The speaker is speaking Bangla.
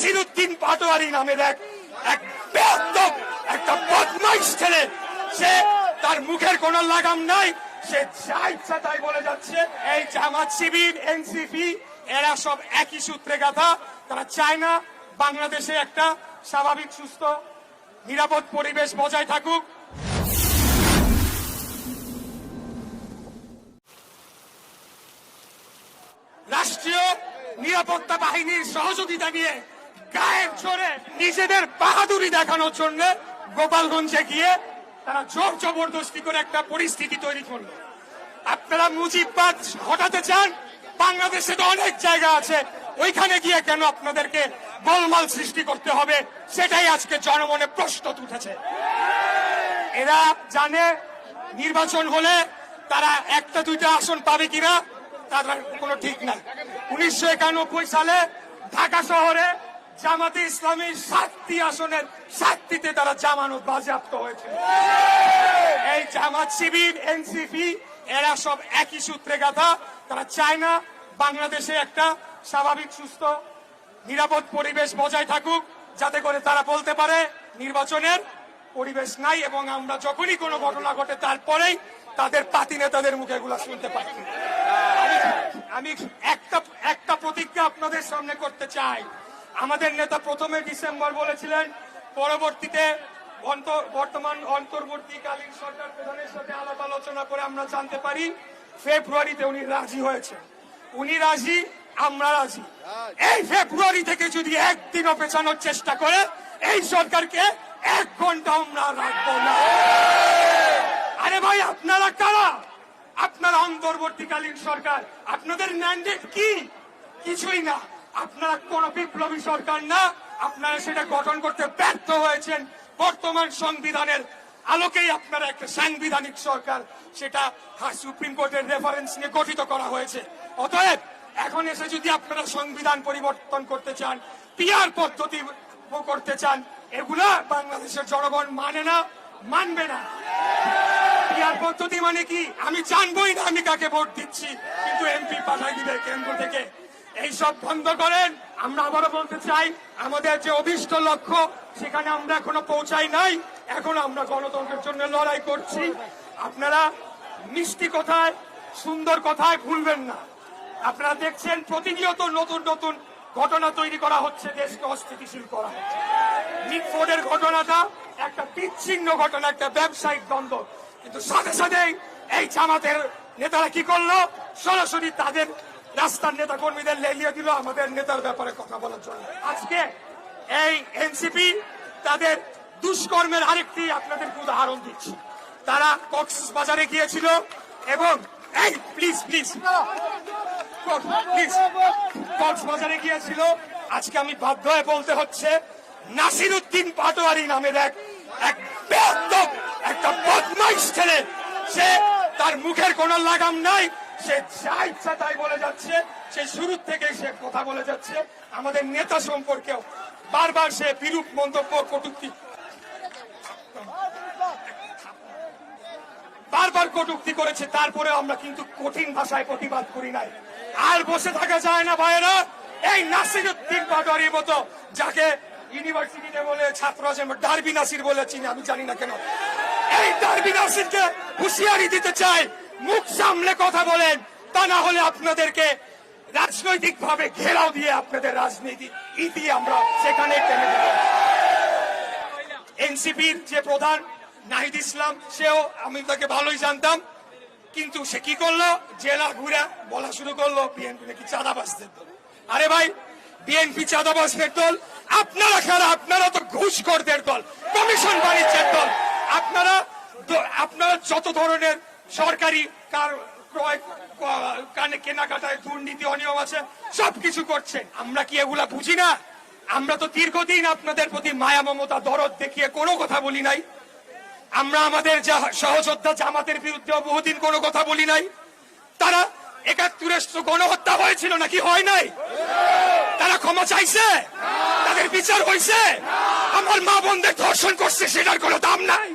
নাসির উদ্দিন পাটোয়ারি নামের এক এক একটা বদমাইশ ছেলে। সে তার মুখের কোন লাগাম নাই, সে যা ইচ্ছা তাই বলে যাচ্ছে। এই জামাত শিবির, এনসিপি, এরা সব একই সূত্রে গাথা। তারা চায় না বাংলাদেশে একটা স্বাভাবিক, সুস্থ, নিরাপদ পরিবেশ বজায় থাকুক। রাষ্ট্রীয় নিরাপত্তা বাহিনীর সহযোগিতা নিয়ে গায়ের জোরে নিজেদের বাহাদুরি দেখানোর জন্য গোপালগঞ্জে গিয়ে তারা জোর জবরদস্তি করে একটা পরিস্থিতি তৈরি করল। আপনারা মুজিববাদ হটাতে চান, বাংলাদেশে তো অনেক জায়গা আছে, ওইখানে গিয়ে কেন আপনাদেরকে গোলমাল সৃষ্টি করতে হবে, সেটাই আজকে জনমনে প্রশ্ন উঠেছে এরা জানে নির্বাচন হলে তারা একটা দুইটা আসন পাবে কিনা তার কোনো ঠিক নাই। উনিশশো একানব্বই সালে ঢাকা শহরে জামাতে ইসলামী সাতটি আসনের সাতটিতে তারা জামানত বাজেয়াপ্ত হয়েছে। এই জামাত শিবির, এনসিপি, এরা সব একই সূত্রে গাথা। তারা চায় না বাংলাদেশে একটা স্বাভাবিক, সুস্থ, নিরাপদ পরিবেশ বজায় থাকুক, যাতে করে তারা বলতে পারে নির্বাচনের পরিবেশ নাই এবং আমরা যখনই কোনো ঘটনা ঘটে তারপরেই তাদের পাতি নেতাদের মুখে এগুলা শুনতে পাচ্ছি আমি একটা একটা প্রতিজ্ঞা আপনাদের সামনে করতে চাই। আমাদের নেতা প্রথমে ডিসেম্বর বলেছিলেন, পরবর্তীতে বর্তমান অন্তর্বর্তীকালীন সরকার প্রধানের সাথে আলাপ আলোচনা করে আমরা জানতে পারি, ফেব্রুয়ারিতে উনি রাজি হয়েছে উনি রাজি, আমরা রাজি। এই ফেব্রুয়ারি থেকে যদি একদিনও পেছানোর চেষ্টা করে, এই সরকারকে এক ঘণ্টা আমরা রাখব না। আরে ভাই, আপনারা কারা? আপনারা অন্তর্বর্তীকালীন সরকার, আপনাদের ম্যান্ডেট কি? কিছুই না। আপনারা কোন বিপ্লবী সরকার না, আপনারা সেটা গঠন করতে ব্যর্থ হয়েছেন। বর্তমান সংবিধানের আলোকেই আপনারা একটা সাংবিধানিক সরকার, সেটা সুপ্রিম কোর্টের রেফারেন্স নিয়ে গঠিত করা হয়েছে। অতএব, এখন এসে যদি আপনারা সংবিধান পরিবর্তন করতে চান পিয়ার পদ্ধতি করতে চান, এগুলা বাংলাদেশের জনগণ মানে না, মানবে না। পিয়ার পদ্ধতি মানে কি? আমি জানবই না আমি কাকে ভোট দিচ্ছি, কিন্তু এমপি পাঠাই দিবে কেন্দ্র থেকে। এইসব বন্ধ করেন। আমরা আবারও বলতে চাই, আমাদের যে অভিষ্ট লক্ষ্য, সেখানে আমরা এখনও পৌঁছাই নাই। এখন আমরা গণতন্ত্রের জন্য লড়াই করছি। আপনারা মিষ্টি কথায়, সুন্দর কথায় ভুলবেন না। আপনারা দেখছেন, প্রতিনিয়ত নতুন নতুন ঘটনা তৈরি করা হচ্ছে, দেশকে অস্থিতিশীল করা হচ্ছে। ঘটনাটা একটা বিচ্ছিন্ন ঘটনা, একটা ব্যবসায়িক দ্বন্দ্ব। কিন্তু সাথে সাথেই এই জামাতের নেতারা কি করল? সরাসরি তাদের রাস্তার নেতা কর্মীদের লেলিয়ে দিল আমাদের নেতার ব্যাপারে কথা বলার জন্য। আজকে এই এনসিপি তাদের দুষ্কর্মের আরেকটি আপনাদের উদাহরণ দিচ্ছি। তারা কক্সবাজারে গিয়েছিল এবং এই প্লিজ প্লিজ প্লিজ কক্সবাজারে গিয়েছিল। আজকে আমি বাধ্য হয়ে বলতে হচ্ছে নাসির উদ্দিন পাটোয়ারি নামের এক একটা বদমাইশ ছেলে, সে তার মুখের কোনো লাগাম নাই সে যা ইচ্ছা তাই বলে যাচ্ছে, সে শুরু থেকে সে কথা বলে যাচ্ছে। আমাদের নেতা সম্পর্কেও বারবার সে বিরূপ মন্তব্য, কটুক্তি। বারবার কটুক্তি করেছে তারপরে আমরা কিন্তু কঠিন ভাষায় প্রতিবাদ করি নাই। আর বসে থাকা যায় না, ভাইয়েরা। এই নাসির উদ্দিন পাটোয়ারির মতো, যাকে ইউনিভার্সিটিতে বলে ছাত্র আছে, ডারবি নাসির বলে চিনি, আমি জানি না কেন। এই ডারবি নাসিরকে হুঁশিয়ারি দিতে চাই। মুখ সামলে কথা বলেন। তা না হলে আপনাদেরকে রাজনৈতিক ভাবে ঘেরাও দিয়ে আপনাদের রাজনীতি ইতি আমরা সেখানে এনসিপির যে প্রধান নাহিদ ইসলাম, সেও আমি তাকে ভালোই জানতাম। কিন্তু সে কি করল? জেলা ঘুরে বলা শুরু করল, বিএনপি নাকি চাঁদাবাজদের দল। আরে ভাই, বিএনপি চাঁদাবাজদের দল, আপনারা খারা আপনারা তো ঘুষখোরদের দল, কমিশন বাণিজ্যের দল। আপনারা আপনারা যত ধরনের সরকারি কার ক্রয় কেনাকাটায় দুর্নীতি, অনিয়ম আছে, সবকিছু করছেন আমরা কি এগুলা বুঝি না? আমরা তো দীর্ঘদিন আপনাদের প্রতি মায়া, মমতা, দরদ দেখিয়ে কোনো কথা বলি নাই। আমরা আমাদের সহযোদ্ধা জামাতের বিরুদ্ধে বহুদিন কোনো কথা বলি নাই। তারা একাত্তরে গণহত্যা হয়েছিল নাকি হয় নাই? তারা ক্ষমা চাইছে? তাদের বিচার হয়েছে? আমার মা বোনদের ধর্ষণ করছে, সেটার কোনো দাম নাই।